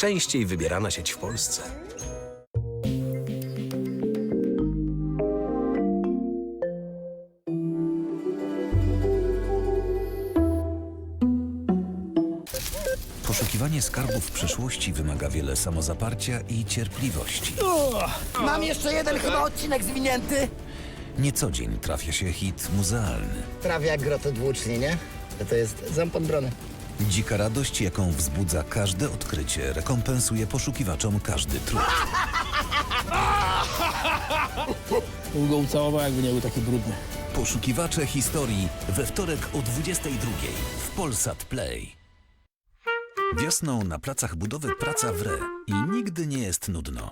Częściej wybierana sieć w Polsce. Poszukiwanie skarbów przeszłości wymaga wiele samozaparcia i cierpliwości. Mam jeszcze jeden chyba odcinek zwinięty. Nie co dzień trafia się hit muzealny. Prawie jak grotę dwuczni, nie? To, to jest ząb od brony. Dzika radość, jaką wzbudza każde odkrycie, rekompensuje poszukiwaczom każdy trud. Go ucałował, jakby nie był taki brudny. Poszukiwacze historii we wtorek o 22 w Polsat Play. Wiosną na placach budowy praca wre i nigdy nie jest nudno.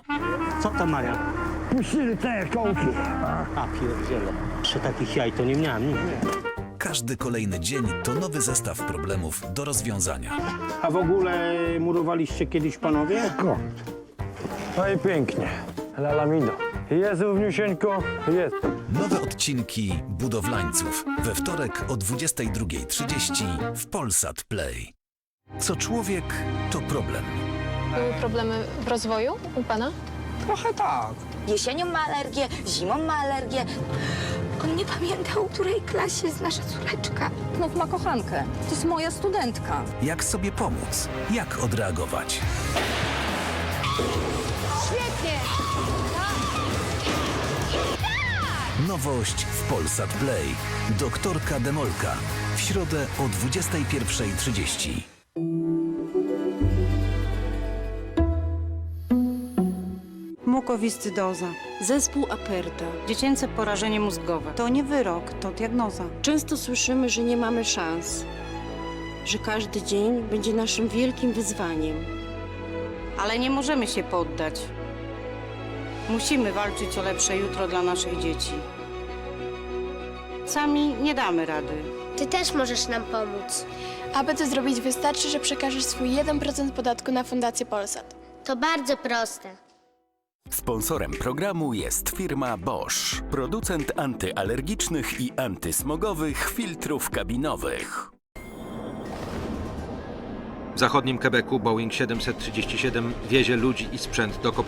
Co to Maria? Puścili te kołki. A pierdziele. Przy takich jaj to nie miałem nigdy. Każdy kolejny dzień to nowy zestaw problemów do rozwiązania. A w ogóle murowaliście kiedyś panowie? Skąd? No i pięknie. Lalamido. Jezu, wniusieńko, jest. Nowe odcinki Budowlańców we wtorek o 22.30 w Polsat Play. Co człowiek to problem. Były problemy w rozwoju u pana? Trochę tak. Jesienią ma alergię, zimą ma alergię. On nie pamiętał, w której klasie jest nasza córeczka. Znów ma kochankę. To jest moja studentka. Jak sobie pomóc? Jak odreagować? Nowość w Polsat Play. Doktorka Demolka. W środę o 21.30. Mukowiscydoza, zespół Aperta. Dziecięce porażenie mózgowe. To nie wyrok, to diagnoza. Często słyszymy, że nie mamy szans, że każdy dzień będzie naszym wielkim wyzwaniem. Ale nie możemy się poddać. Musimy walczyć o lepsze jutro dla naszych dzieci. Sami nie damy rady. Ty też możesz nam pomóc. Aby to zrobić, wystarczy, że przekażesz swój 1% podatku na Fundację Polsat. To bardzo proste. Sponsorem programu jest firma Bosch, producent antyalergicznych i antysmogowych filtrów kabinowych. W zachodnim Quebecu Boeing 737 wiezie ludzi i sprzęt do kopalni.